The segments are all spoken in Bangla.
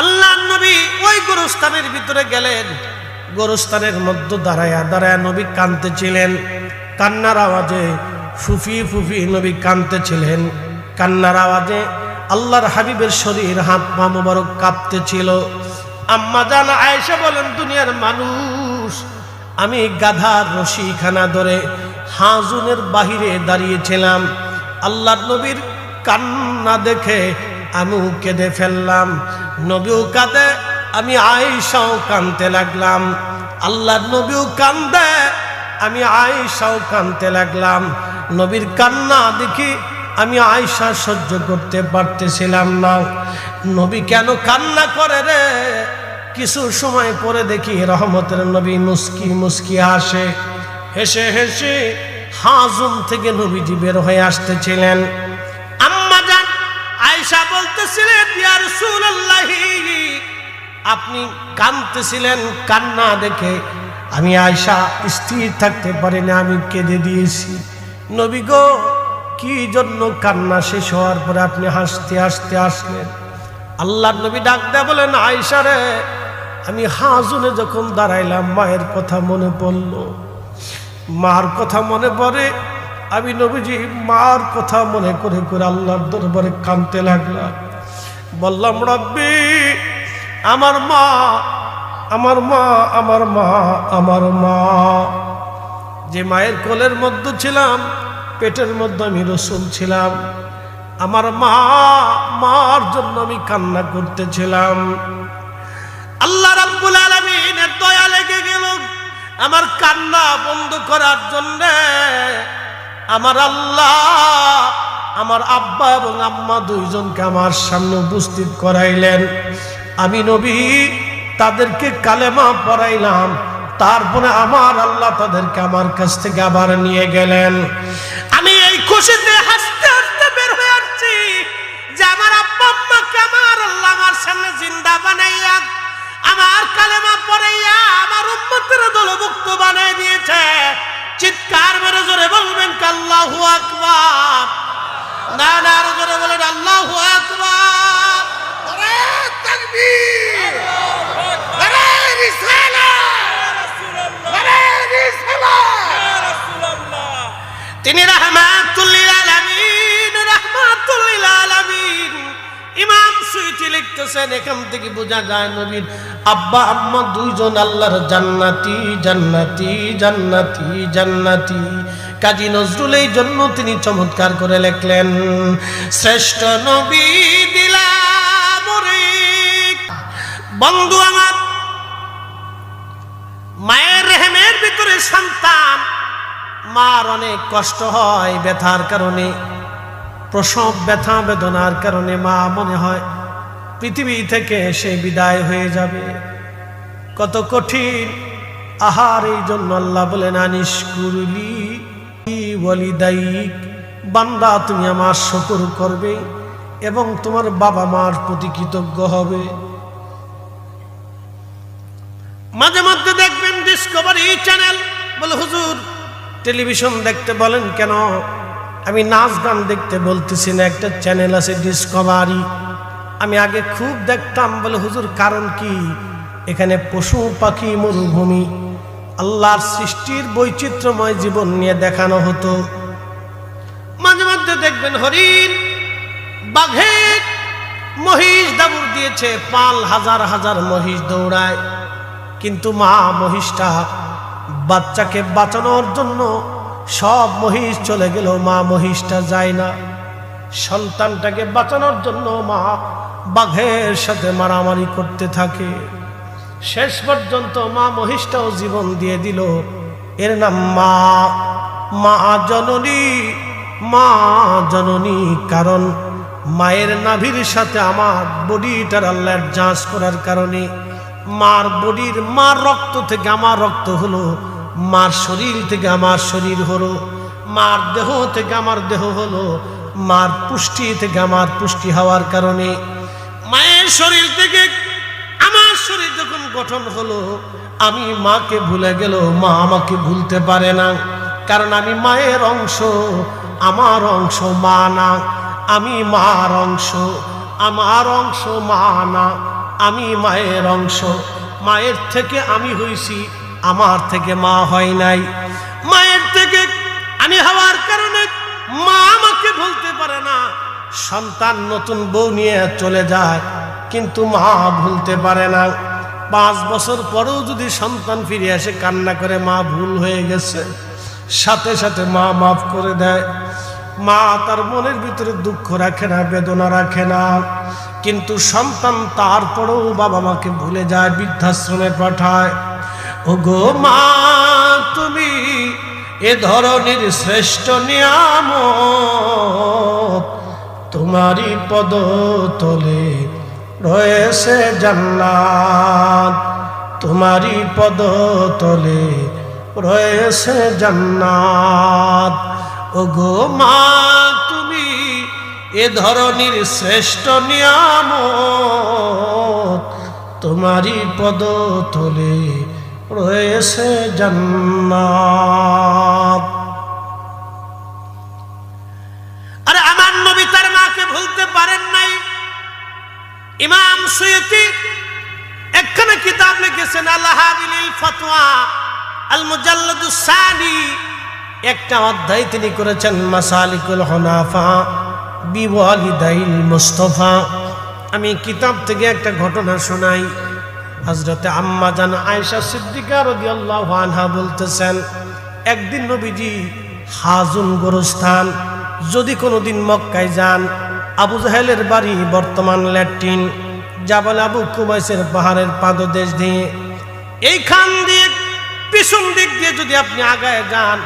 আল্লাহ নবী ওই গোরস্থানের ভিতরে গেলেন। গোরস্থানের মধ্যে দাঁড়ায়া দাঁড়ায়া নবী কান্নার আওয়াজে ফুফি ফুফি নবী কান্নার আওয়াজে আল্লাহর হাবিবের শরীর হাত পা মোবারক কাঁপতেছিল। আম্মা জান আয়েশা বলেন, দুনিয়ার মানুষ, আমি গাধার রশিখানা ধরে হাজুনের বাহিরে দাঁড়িয়েছিলাম। আল্লাহ নবীর কান্না দেখে আমিও কেঁদে ফেললাম। নবীও কাঁদে, আমি আয়েশাও কানতে লাগলাম। আল্লাহ নবীও কান্দে আমি আয়েশাও কানতে লাগলাম। নবীর কান্না দেখি, আমি আয়েশা সহ্য করতে পারতেছিলাম না। নবী কেন কান্না করে রে? কিছু সময় পরে দেখি রহমতের নবী মুস্কি মুস্কি আসে হেসে হেসে হাজুম থেকে নবীজি বের হয়ে আসতেছিলেন। আপনি কাঁদতেছিলেন, কান্না দেখে। আমি আয়সা স্থির থাকতে পারি না আমি কেঁদে দিয়েছি। নবী গো, কি জন্য কান্না শেষ হওয়ার পরে আপনি হাসতে হাসতে আসলেন আল্লাহ নবী ডাক দেয়া বলেন আয়সা রে, আমি হাজুনে যখন দাঁড়াইলাম, মায়ের কথা মনে পড়ল। মার কথা মনে পড়ে, আমি নবীজি মার কথা মনে করে করে আল্লাহর দরবারে কানতে লাগলাম। বললাম, রব্বি, আমার মা আমার মা আমার মা আমার মা। যে মায়ের কোলের মধ্যে ছিলাম, পেটের মধ্যে আমি রসুন ছিলাম। আমার মা, মার জন্য আমি কান্না করতেছিলাম। আল্লাহ রাব্বুল আলামিনের দয়া লেগে গেল আমার কান্না বন্ধ করার জন্য। আমার আল্লাহ আমার আব্বা এবং আম্মা দুইজনকে আমার সামনে উপস্থিত করাইলেন। আমি নবী, তাদেরকে কালেমা পড়াইলাম। তারপরে আমার আল্লাহ তাদেরকে আমার কাছ থেকে আবার নিয়ে গেলেন। আমি এই খুশিতে হাসতে হাসতে বের হয়ে আসছি যে আমার আব্বা, আম্মাকে আমার আল্লাহ আমার সামনে জিন্দা বানাইয়া, আমার কালেমা পড়াইয়া আমার উম্মতের দলভুক্ত বানাই দিয়েছে। চিৎকার মেরে জোরে বলবেন আল্লাহু আকবার। না না আরও জোরে বলেন আল্লাহু আকবার। তিনি রহমাতুল্লিল আলামিন রহমাতুল্লিল আলামিন ইমাম সুইটি লিখতেছেন এখান থেকে বোঝা যায় নবীর আব্বা আম্মা দুইজন আল্লাহর জান্নাতি জান্নাতি জান্নাতি জান্নাতি। কাজী নজরুল এই জন্য তিনি চমৎকার করে লেখলেন, শ্রেষ্ঠ নবী দিলাম বন্ধু আমার, মায়ের রেহেমের ভিতরে সন্তান, মার অনেক কষ্ট হয় ব্যথার কারণে, প্রসব ব্যথা বেদনার কারণে মা মনে হয় পৃথিবী থেকে সে বিদায় হয়ে যাবে। কত কঠিন আহার এই জন্য আল্লাহ বলেন আনিস কুরলি বান্দা, তুমি আমার শকর করবে এবং তোমার বাবা মার প্রতি কৃতজ্ঞ হবে। মাঝে মধ্যে দেখবেন ডিসকভারি চ্যানেল বলে, হুজুর, টেলিভিশন দেখতে বলেন কেন? আমি নাচ গান দেখতে বলতেছি না, একটা চ্যানেল আছে ডিসকভারি আমি আগে খুব দেখতাম বলে, হুজুর, কারণ কি? এখানে পশু পাখি মরুভূমি। আল্লাহর সৃষ্টির বৈচিত্র্যময় জীবন নিয়ে দেখানো হতো। মাঝে মধ্যে দেখবেন হরিণ, বাঘের মহিষ দাবুর দিয়েছে পাল হাজার হাজার মহিষ দৌড়ায়। কিন্তু মা মহিষটা বাচ্চাকে বাঁচানোর জন্য সব মহিষ চলে গেল, মা মহিষটা যায় না। সন্তানটাকে বাঁচানোর জন্য মা বাঘের সাথে মারামারি করতে থাকে। শেষ পর্যন্ত মা মহিষটাও জীবন দিয়ে দিল। এর নাম মা। মা জননী মা জননী, কারণ মায়ের নাভির সাথে আমার বডিটার আল্লাহর যাঁচ করার কারণে মার বডির, মার রক্ত থেকে আমার রক্ত হলো, মার শরীর থেকে আমার শরীর হলো, মার দেহ থেকে আমার দেহ হলো, মার পুষ্টি থেকে আমার পুষ্টি হওয়ার কারণে মায়ের শরীর থেকে গঠন হলো, আমি মাকে ভুলে গেল মা আমাকে ভুলতে পারে না। কারণ আমি মায়ের অংশ, আমার অংশ মা না। আমি মার অংশ, আমার অংশ মা না। আমি মায়ের অংশ, মায়ের থেকে আমি হইছি, আমার থেকে মা হয় নাই। মায়ের থেকে আমি হওয়ার কারণে মা আমাকে ভুলতে পারে না। সন্তান নতুন বউ নিয়ে চলে যায়, কিন্তু মা ভুলতে পারে না। পাঁচ বছর পরেও যদি সন্তান ফিরে আসে, কান্না করে মা ভুল হয়ে গেছে। সাথে সাথে মা মাফ করে দেয়। মা তার মনের ভিতরে দুঃখ রাখে না, বেদনা রাখে না। কিন্তু সন্তান তারপরেও বাবা মাকে ভুলে যায়, বৃদ্ধাশ্রমে পাঠায়। ও গো মা, তুমি এ ধরনের শ্রেষ্ঠ নিয়াম তোমারই পদ তলে রয়েছে জান্নাত। তোমারই পদ তলে রয়েছে জান্নাত। ও গো মা, তুমি এ ধরনের শ্রেষ্ঠ নিয়ামত। তোমারই পদ তলে রয়েছে জান্নাত। সুয়ুতি একখানে কিতাব লিখেছেন আল্লাহ ফতোয়া আল মুজাল্লাদুস একটা অধ্যায় তিনি করেছেন, মাসালিকুল হনাফা বিওয়ালিদাইল মুস্তফা। আমি কিতাব থেকে একটা ঘটনা শোনাই। হজরতে আম্মা জান আয়েশা সিদ্দিকা আনহা বলতেছেন, একদিন নবীজি হাজুন গোরস্থান, যদি কোনোদিন মক্কায় যান, আবু জাহেলের বাড়ি বর্তমান ল্যাট্রিন। জাবাল আবু কুবাইসের পাহাড়ের পাদদেশ দিয়ে এইখান দিয়ে পিছন দিক দিয়ে যদি আপনি আগায় যান,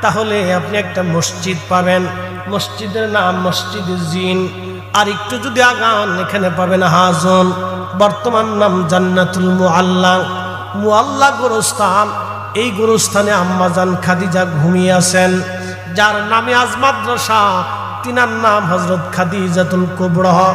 তাহলে আপনি একটা মসজিদ পাবেন। মসজিদের নাম মসজিদ জিন। আর একটু যদি আগান, এখানে পাবেন হাজন। বর্তমান নাম জান্নাতুল মুআল্লা। মুআল্লা গোরস্থান। এই গোরস্থানে আম্মাজান খাদিজা ঘুমিয়ে আছেন। যার নামে আজ মাদ্রাসা, তিনার নাম হজরত খাদিজাতুল কুবরা।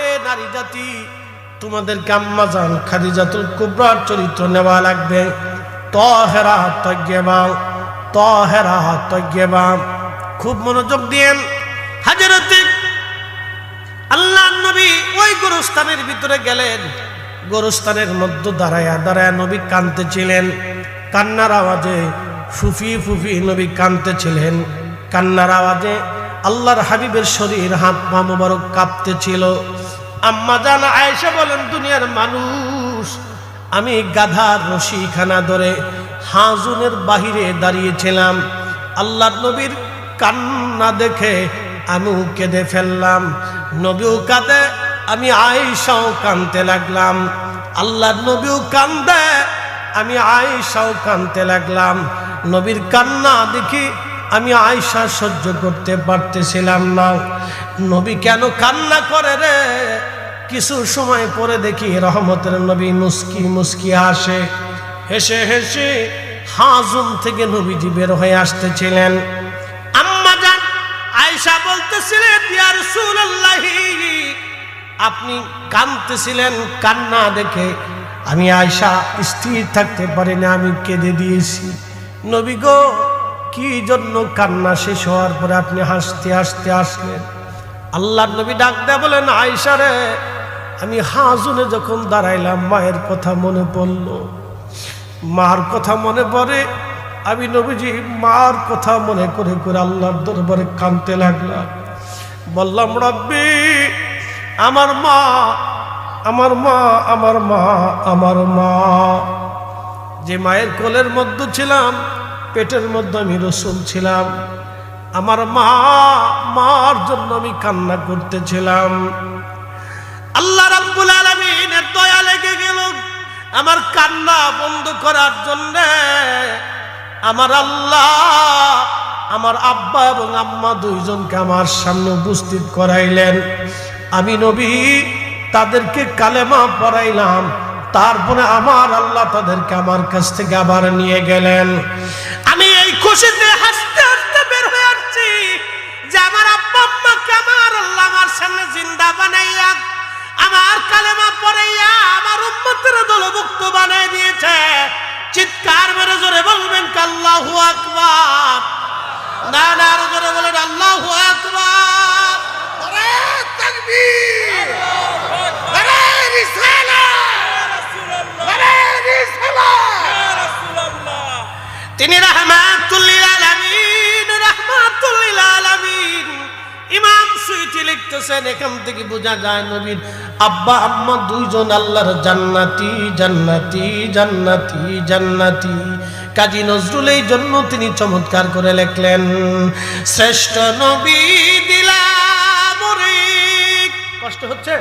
এ নারী জাতি তোমাদের কাম্মা জান খাদিজাতুল কুবরার চরিত্র নেওয়া লাগবে। তহেরা তৈবা তহেরা তৈবা খুব মনোযোগ দিয়েন। হাজরতে আল্লাহ নবী ওই গোরস্থানের ভিতরে গেলেন। গোরস্থানের মধ্য দাঁড়ায়া দাঁড়ায়া নবী কাঁদতেছিলেন। কান্নার আওয়াজে ফুফি ফুফি নবী কাঁদতেছিলেন। কান্নার আওয়াজে আল্লাহর হাবিবের শরীর হাত পা মোবারক কাঁপতেছিল। আম্মা জান আয়েশা বলেন, দুনিয়ার মানুষ, আমি গাধার রশিখানা ধরে হাজুনের বাহিরে দাঁড়িয়েছিলাম। আল্লাহ নবীর কান্না দেখে আমিও কেঁদে ফেললাম। নবীও কাঁদে, আমি আয়েশাও কানতে লাগলাম। আল্লাহ নবীও কান্দে আমি আয়েশাও কানতে লাগলাম। নবীর কান্না দেখি আমি আয়সা সহ্য করতে পারতেছিলাম না। নবী কেন কান্না করে রে? কিছু সময় পরে দেখি রহমতের নবী মুস্কি মুস্কি আসে। হেসে হেসে হাজুম থেকে নবীজি বের হয়ে আসতেছিলেন। আয়েশা বলতেছিলেন আপনি কাঁদতেছিলেন কান্না দেখে। আমি আয়সা স্থির থাকতে পারি না আমি কেঁদে দিয়েছি। নবী গো কি জন্য কান্না শেষ হওয়ার পরে আপনি হাসতে হাসতে আসলেন? আল্লাহ নবী ডাক দেয় বলেন আয়সা রে, আমি হাজুনে যখন দাঁড়াইলাম, মায়ের কথা মনে পড়ল। মার কথা মনে পড়ে, আমি নবীজি মার কথা মনে করে করে আল্লাহর দরবারে কানতে লাগলাম। বললাম, রব্বি, আমার মা আমার মা আমার মা আমার মা। যে মায়ের কোলের মধ্যে ছিলাম পেটের মধ্যে আমি রসুন ছিলাম। আমার মা, মার জন্য আমি কান্না করতেছিলাম। আল্লাহ রাব্বুল আলামিনের দয়া লেগে গেল। আমার কান্না বন্ধ করার জন্য আমার আল্লাহ, আমার আব্বা এবং আম্মা দুইজনকে আমার সামনে উপস্থিত করাইলেন। আমি নবী, তাদেরকে কালেমা পড়াইলাম। তারপরে আমার আল্লাহ তাদেরকে আমার কাছ থেকে আবার নিয়ে গেলেন। আমি এই খুশিতে হাসতে হাসতে বের হয়ে আসছি যে আমার আব্বা আম্মাকে আমার আল্লাহ আমার সামনে জিন্দা বানাইয়া, আমার কালেমা পড়াইয়া আমার উম্মতের দলভুক্ত বানাই দিয়েছে। চিৎকার মেরে জোরে বলবেন কাল্লাহু আকবার? না না, আরও জোরে বলেন আল্লাহু আকবার। তাকবীর। তিনি রাহমাতুল্লিল আলামিন রাহমাতুল্লিল আলামিন। ইমাম সুইটি লিখতেছেন, এখান থেকে বোঝা যায় নবীর, আব্বা, আম্মা দুইজন আল্লাহর জান্নাতি জান্নাতি জান্নাতি জান্নাতি। কাজী নজরুল এই জন্য তিনি চমৎকার করে লেখলেন, শ্রেষ্ঠ নবী দিলাম কষ্ট হচ্ছে?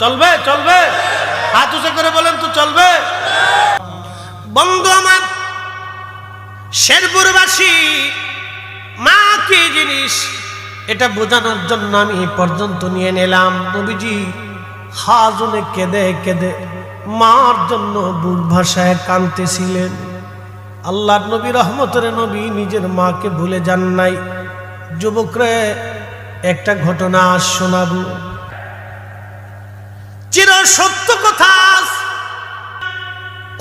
চলবে চলবে। হাত উঁচে করে বলেন তো চলবে। বঙ্গ আমার শেরপুরবাসী, মা কি জিনিস? এটা বোঝানোর জন্য আমি পর্যন্ত নিয়ে নিলাম। নবীজি হাজনে কেঁদে কেঁদে মার জন্য বুক ভাষায় কাঁদতেছিলেন। আল্লাহ নবী রহমতের নবী নিজের মাকে ভুলে যান নাই। যুবকরে, একটা ঘটনা শোনাবো। চির সত্য কথা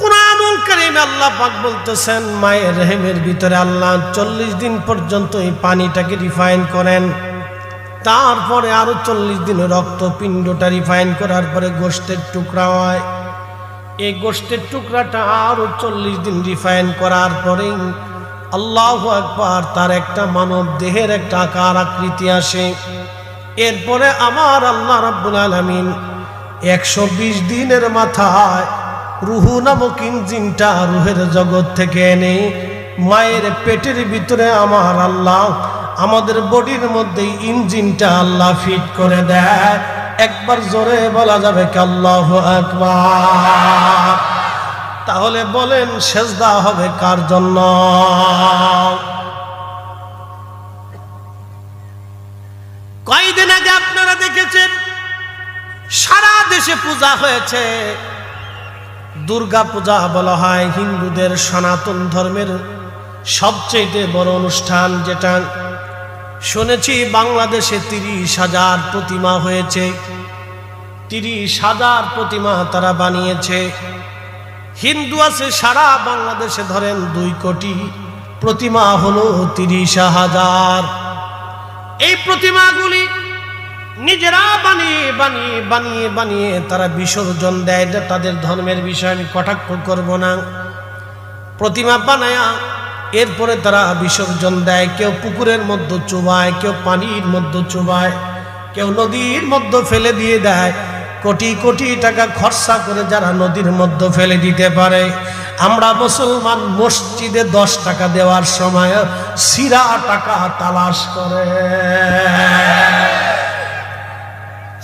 কোরআনুল কারীমে আল্লাহ পাক বলতেছেন, মায়ের রেহেমের ভিতরে আল্লাহ চল্লিশ দিন পর্যন্ত এই পানিটাকে রিফাইন করেন। তারপরে আরও চল্লিশ দিন রক্তপিণ্ডটা রিফাইন করার পরে গোষ্ঠের টুকরা হয়। এই গোষ্ঠের টুকরাটা আরও চল্লিশ দিন রিফাইন করার পরে আল্লাহ একবার তার একটা মানব দেহের একটা আকার আকৃতি আসে। এরপরে আমার আল্লাহ রাব্বুল আলামিন একশো বিশ দিনের মাথায় রুহু নামক ইঞ্জিনটা রুহের জগৎ থেকে এনে মায়ের পেটের ভিতরে আমার আল্লাহ, আমাদের বডির মধ্যে ইঞ্জিনটা আল্লাহ ফিট করে দেয়। একবার জোরে বলা যাবে কি আল্লাহ আকবার। তাহলে বলেন সেজদা হবে কার জন্য? কয়দিন আগে আপনারা দেখেছেন, সারা দেশে পূজা হয়েছে। দুর্গা পূজা বলা হয় হিন্দুদের সনাতন ধর্মের সবচেয়ে বড় অনুষ্ঠান যেটা। শুনেছি বাংলাদেশে তিরিশ হাজার প্রতিমা হয়েছে। তিরিশ হাজার প্রতিমা তারা বানিয়েছে। হিন্দু আছে সারা বাংলাদেশে ধরেন দুই কোটি প্রতিমা হলো তিরিশ হাজার। এই প্রতিমাগুলি নিজেরা বানিয়ে বানিয়ে বানিয়ে বানিয়ে তারা বিসর্জন দেয়। এটা তাদের ধর্মের বিষয়, আমি কটাক্ষ করব না। প্রতিমা বানায়া, এরপরে তারা বিসর্জন দেয়। কেউ পুকুরের মধ্যে চুবায়, কেউ পানির মধ্যে চুবায়, কেউ নদীর মধ্যে ফেলে দিয়ে দেয়। কোটি কোটি টাকা খরচা করে যারা নদীর মধ্যে ফেলে দিতে পারে। আমরা মুসলমান, মসজিদে দশ টাকা দেওয়ার সময় সিরা টাকা তালাশ করে।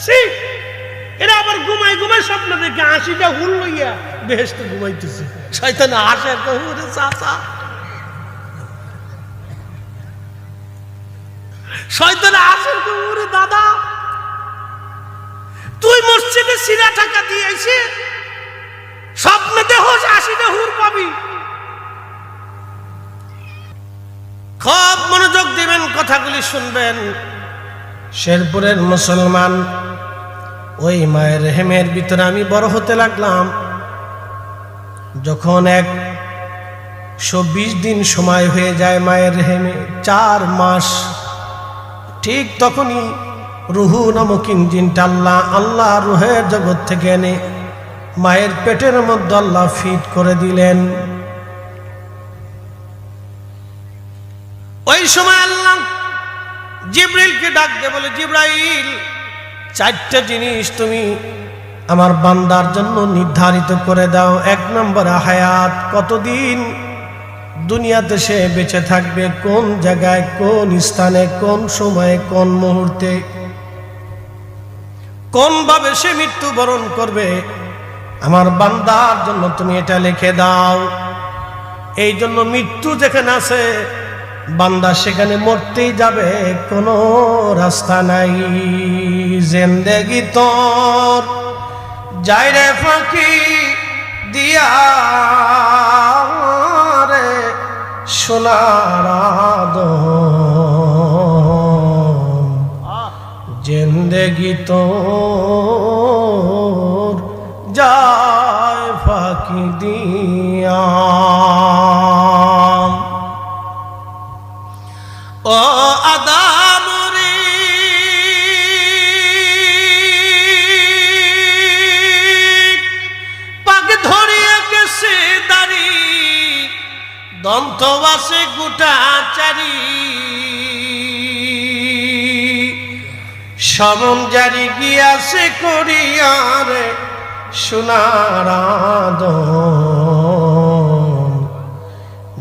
সি, এরা আবার ঘুমাই ঘুমাই স্বপ্ন দেখে আশিটা হুল লইয়া বেহেস্তে ঘুমাইতেছে। শয়তানে আসে হুরে চাচা। শয়তানে আসে হুরে দাদা। তুই মসজিদে সিরা টাকা দিয়ে আইছে স্বপ্নে দেহ আশিটা হুর পাবি। খুব মনোযোগ দিবেন কথাগুলি শুনবেন। শেরপুরের মুসলমান ওই মায়ের হেমের ভিতরে আমি বড় হতে লাগলাম। যখন এক চব্বিশ দিন সময় হয়ে যায় মায়ের হেমে, চার মাস, ঠিক তখনই রুহু নামক ইঞ্জিনটা আল্লাহ আল্লাহ রুহের জগৎ থেকে এনে মায়ের পেটের মধ্যে আল্লাহ ফিট করে দিলেন। ওই সময় আল্লাহ জিব্রাইলকে ডাক দে বলে, জিব্রাইল চারটা জিনিস তুমি আমার বান্দার জন্য নির্ধারিত করে দাও। এক নম্বর, হায়াত। কতদিন দুনিয়াতে সে বেঁচে থাকবে? কোন জায়গায়, কোন স্থানে, কোন সময়ে, কোন মুহূর্তে? কোনভাবে সে মৃত্যুবরণ করবে? আমার বান্দার জন্য তুমি এটা লিখে দাও। এই জন্য মৃত্যু যেখানে আছে বান্দা সেখানে মরতেই যাবে, কোনো রাস্তা নাই। জেন্দেগি তোর যাই রে ফাঁকি দিয়া রে সোনার জিন্দেগি তোর, যায় ফাঁকি দিয়া। দন্ত বাসে গোটা চারি সমন জারি গিয়াছে করিয়ারে সোনার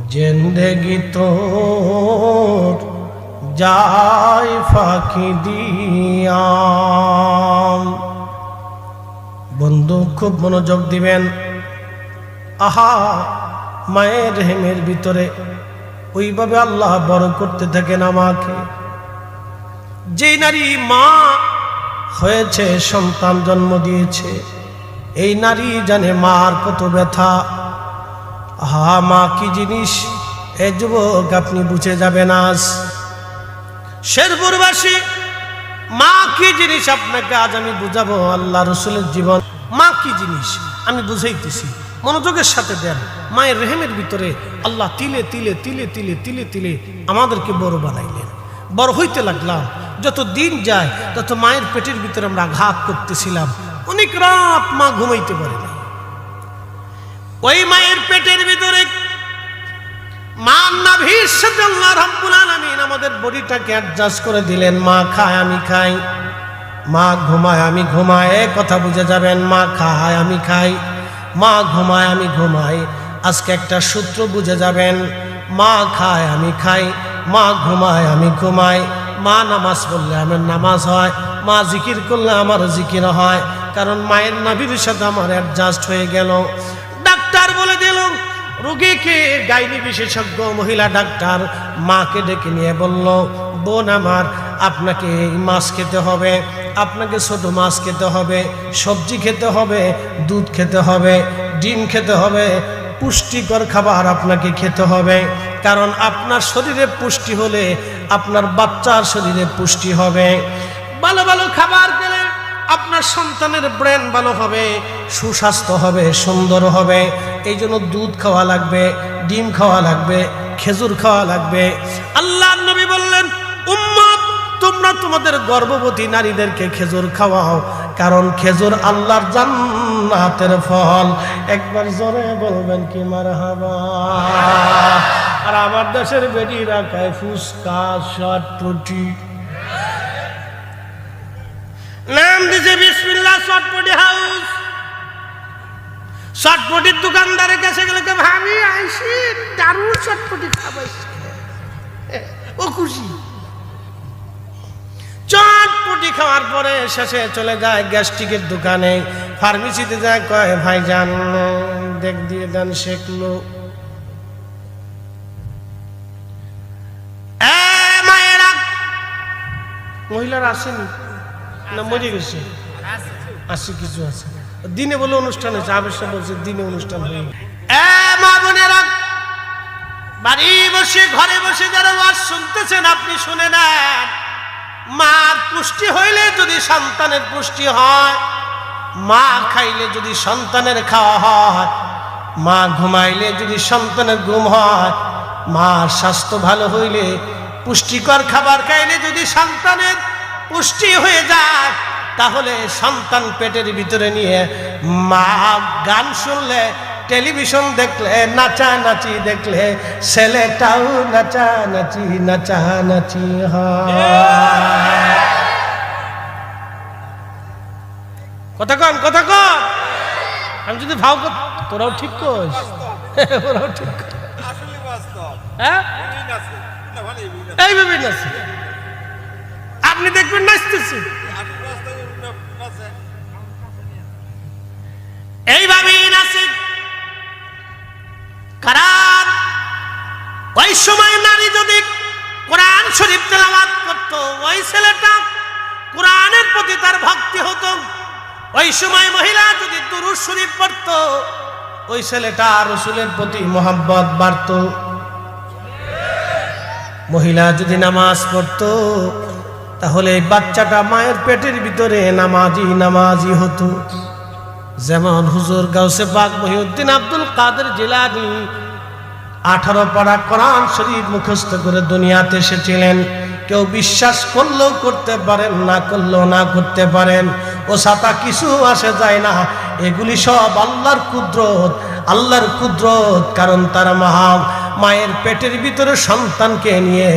জেন্দেগি তোর যায় ফাঁকি দিয়াম বন্ধু, খুব মনোযোগ দিবেন। আহা! মায়ের হেমের ভিতরে ওইভাবে আল্লাহ বড় করতে থাকেন আমাকে। যেই নারী মা হয়েছে, সন্তান জন্ম দিয়েছে, এই নারী জানে মার কত ব্যথা। হা মা, কি জিনিস? এ যুবক, আপনি বুঝে যাবেন আজ। শেরপুরবাসী, মা, কি জিনিস আপনাকে আজ আমি বুঝাবো? আল্লাহ রসুলের জীবন। মা, কি জিনিস? আমি বুঝাইতেছি। মনোযোগের সাথে দেন। মায়ের রেহেমের ভিতরে আল্লাহ তিলে তিলে তিলে তিলে তিলে তিলে আমাদেরকে বড় বানাইলেন। বড় হইতে লাগলাম। যত দিন যায়, তত মায়ের পেটের ভিতরে আমরা আঘাত করতেছিলাম। অনেক রাত মা ঘুমাইতে পারে না ওই মায়ের পেটের ভিতরে মা নাভির সাথে আল্লাহ আমাদের বডিটাকে অ্যাডজাস্ট করে দিলেন। মা খায়, আমি খাই। মা ঘুমায়, আমি ঘুমায়, কথা বুঝে যাবেন। মা খায়, আমি খাই। মা ঘুমায়, আমি ঘুমাই। আজকে একটা সূত্র বুঝে যাবেন, মা খায়, আমি খাই, মা ঘুমায়, আমি ঘুমাই। মা নামাজ পড়লে আমার নামাজ হয়, মা জিকির করলে আমার জিকির হয়, কারণ মায়ের নাভির সাথে আমার অ্যাডজাস্ট হয়ে গেল। ডাক্তার বলে দিল, রোগীকে গাইনি বিশেষজ্ঞ মহিলা ডাক্তার মাকে ডেকে নিয়ে বলল বোন আমার, আপনাকে মাছ খেতে হবে, আপনাকে ছোট মাছ খেতে হবে, সবজি খেতে হবে, দুধ খেতে হবে, ডিম খেতে হবে, পুষ্টিকর খাবার আপনাকে খেতে হবে। কারণ আপনার শরীরে পুষ্টি হলে আপনার বাচ্চার শরীরে পুষ্টি হবে। ভালো ভালো খাবার খেলে আপনার সন্তানের ব্রেন ভালো হবে, সুস্বাস্থ্য হবে, সুন্দর হবে। এই জন্য দুধ খাওয়া লাগবে, ডিম খাওয়া লাগবে, খেজুর খাওয়া লাগবে। আল্লাহ নবী বললেন তোমরা তোমাদের গর্ভবতী নারীদেরকে খেজুর খাওয়াও, কারণ খেজুর আল্লাহর জান্নাতের ফল। একবার জোরে বলবেন কি মারহাবা? আর আমার দেশের বেটিরা খায় ফুসকা শটপটি নাম দিছে বিসমিল্লাহ চটপটি হাউস। চটপটির দোকানদারের কাছে গেলে ভাবি, আইসি, দারুণ চটপটি খাবাইছি ও খুশি? চটপটি খাওয়ার পরে শেষে চলে যায় গ্যাস্ট্রিকের দোকানে। ফার্মেসিতে যায় কয় ভাই যান দেখ দিয়ে দেন শেখলো মহিলারা আসেনি? না মরে গেছে? আছে কিছু আছে। দিনে বলে অনুষ্ঠান হয়েছে আবেশা বলছে দিনে অনুষ্ঠান হয়ে মা বোনেরা বাড়ি বসে ঘরে বসে যারা ওয়াজ শুনতেছেন আপনি শুনে নেন। মার পুষ্টি হইলে যদি সন্তানের পুষ্টি হয়, মা খাইলে যদি সন্তানের খাওয়া হয়, মা ঘুমাইলে যদি সন্তানের ঘুম হয়, মার স্বাস্থ্য ভালো হইলে, পুষ্টিকর খাবার খাইলে যদি সন্তানের পুষ্টি হয়ে যায়, তাহলে সন্তান পেটের ভিতরে নিয়ে মা গান শুনলে টেলিভিশন দেখলে নাচা নাচি দেখলে ছেলেটাও নাচা নাচি নাচা নাচি কথা কন কথা কন। আমি যদি ভাও তোরাও ঠিক করিস। ওরাও ঠিক হ্যাঁ? না এইভাবে নাচে আপনি দেখবেন নাচতেছি। এইভাবেই নাচে কারণ ওই সময় নারী যদি কোরআন শরীফ তেলাবাদ করত, ওই ছেলেটা কোরআনের প্রতি তার ভক্তি হতো। ওই সময় মহিলা যদি দুরুজ শরীফ পড়ত, ওই ছেলেটা রসুলের প্রতি মোহাম্মত বাড়ত। মহিলা যদি নামাজ পড়ত, তাহলে বাচ্চাটা মায়ের পেটের ভিতরে নামাজি নামাজি হতো। যেমন হুজুর গাউসে পাক মহিউদ্দিন আব্দুল কাদের জিলানি, আঠারো পাড়া কোরআন শরীফ মুখস্থ করে দুনিয়াতে এসেছিলেন। কেউ বিশ্বাস করলেও করতে পারেন, না করলেও না করতে পারেন। ও সাতা কিছু আসে যায় না। এগুলি সব আল্লাহর কুদরত আল্লাহর কুদরত, কারণ তার মহা মায়ের পেটের ভিতরে সন্তানকে নিয়ে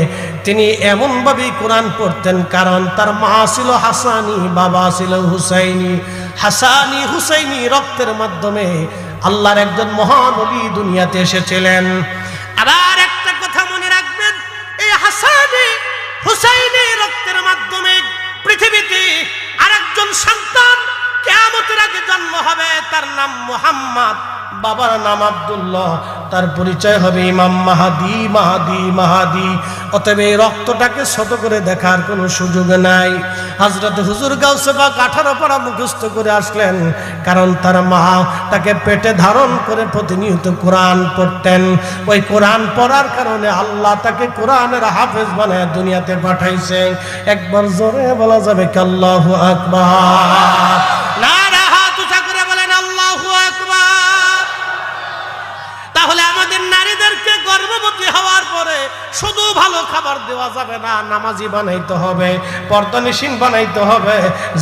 তিনি এমনভাবেই কোরআন পড়তেন, কারণ তার মা ছিল হাসানি, বাবা ছিল হুসাইনি। হাসানি হুসাইনি রক্তের মাধ্যমে আল্লাহর একজন মহান অলি দুনিয়াতে এসেছিলেন। আবার একটা কথা মনে রাখবেন, এই হাসানি হুসাইনি রক্তের মাধ্যমে পৃথিবীতে আরেকজন সন্তান কেমন আগে জন্ম হবে, তার নাম মোহাম্মদ। বাবার নাম আব্দুল্লাহ, তার পরিচয় হবে ইমাম মাহাদি মাহাদি মাহাদি। অতএব এই রক্তটাকে ছোট করে দেখার কোনো সুযোগ নাই। হজরত হুজুর গাউসেবাক আঠারো পাড়া মুখস্থ করে আসলেন, কারণ তার মা তাকে পেটে ধারণ করে প্রতিনিয়ত কোরআন পড়তেন। ওই কোরআন পড়ার কারণে আল্লাহ তাকে কোরআনের হাফেজ বানায় দুনিয়াতে পাঠাইছে। একবার জোরে বলা যাবে কাল্লাহ আকবার। দেওয়া যাবে না, নামাজি বানাইতে হবে পর্দনিসীন বানাইতে হবে,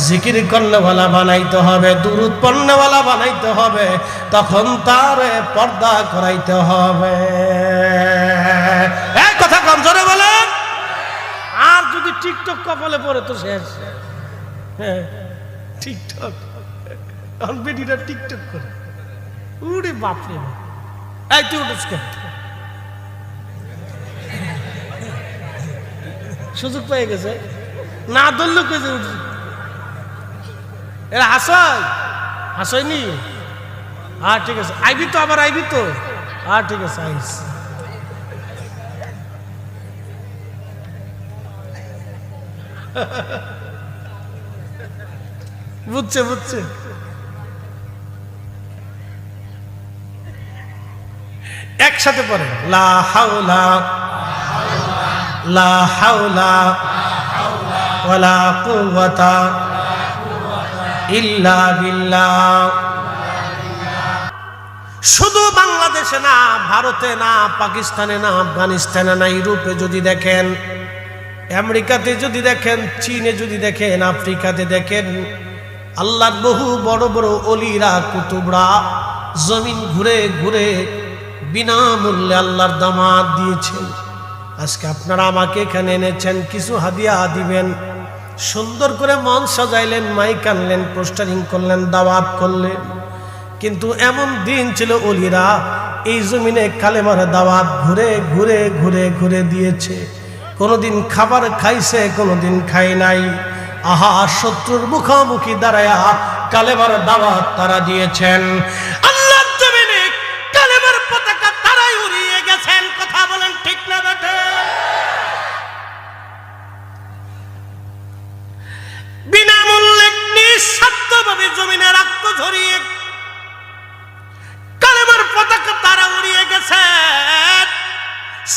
জিকির কর্ণওয়ালা বানাইতে হবে, দুরুদ পণ্যওয়ালা বানাইতে হবে, তখন তার পর্দা করাইতে হবে। এক কথা কম জোরে বলেন। আর যদি টিকটক কপালে পড়ে তো শেষ। হ্যাঁ টিকটক। টিকটক করে। উড়ে বাপরে এই তুই উঠিস কেন? সুযোগ পেয়ে গেছে। না ধরলে কে যে উঠছে এরা হাসাই হাসাইনি হ্যাঁ ঠিক আছে। আইবি তো আবার আইবি তো? হ্যাঁ ঠিক আছে, আইস। বুঝছে বুঝছে। একসাথে পড়ে। লা হাওলা লা হাওলা ইল্লা শুধু বাংলাদেশে না, ভারতে না, পাকিস্তানে না, আফগানিস্তানে না, ইউরোপে যদি দেখেন, আমেরিকাতে যদি দেখেন, চীনে যদি দেখেন, আফ্রিকাতে দেখেন, আল্লাহর বহু বড় বড় অলিরা, কুতুবরা জমিন ঘুরে ঘুরে বিনামূল্যে আল্লাহর দামাত দিয়েছেন। আজকে আপনারা আমাকে এখানে এনেছেন, কিছু হাদিয়া দিবেন। সুন্দর করে মন সাজাইলেন, মাইক আনলেন, পোস্টারিং করলেন, দাওয়াত করলেন। কিন্তু এমন দিন ছিল অলিরা, এই জমিনে কালেমার দাওয়াত ঘুরে ঘুরে ঘুরে ঘুরে দিয়েছে। কোনোদিন খাবার খাইছে, কোনোদিন খাই নাই। আহা, শত্রুর মুখোমুখি দাঁড়ায়া কালেমার দাওয়াত তারা দিয়েছেন।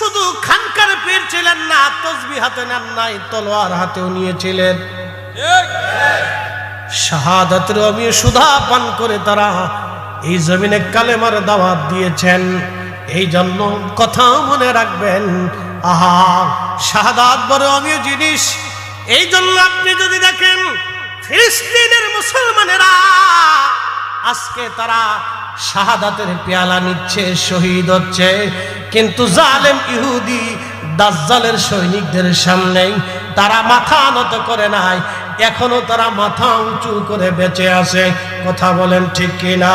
শুধু খানকার পীর ছিলেন না তসবি হাতে নেন নাই তলোয়ার হাতেও নিয়েছিলেন। শাহাদাতের আমি সুধা পান করে তারা এই জমিনে কালেমার দাওয়াত দিয়েছেন। এই জন্য কথা মনে রাখবেন আহা শাহাদাত বড় অমীয় জিনিস। এই জন্য আপনি যদি দেখেন ফিলিস্তিনের মুসলমানেরা আজকে তারা শাহাদাতের পেয়ালা নিচ্ছে, শহীদ হচ্ছে। কিন্তু জালেম ইহুদি, দাজ্জালের সৈনিকদের সামনেই তারা মাথা নত করে নাই। এখনও তারা মাথা উঁচু করে বেঁচে আছে। কথা বলেন ঠিক কিনা?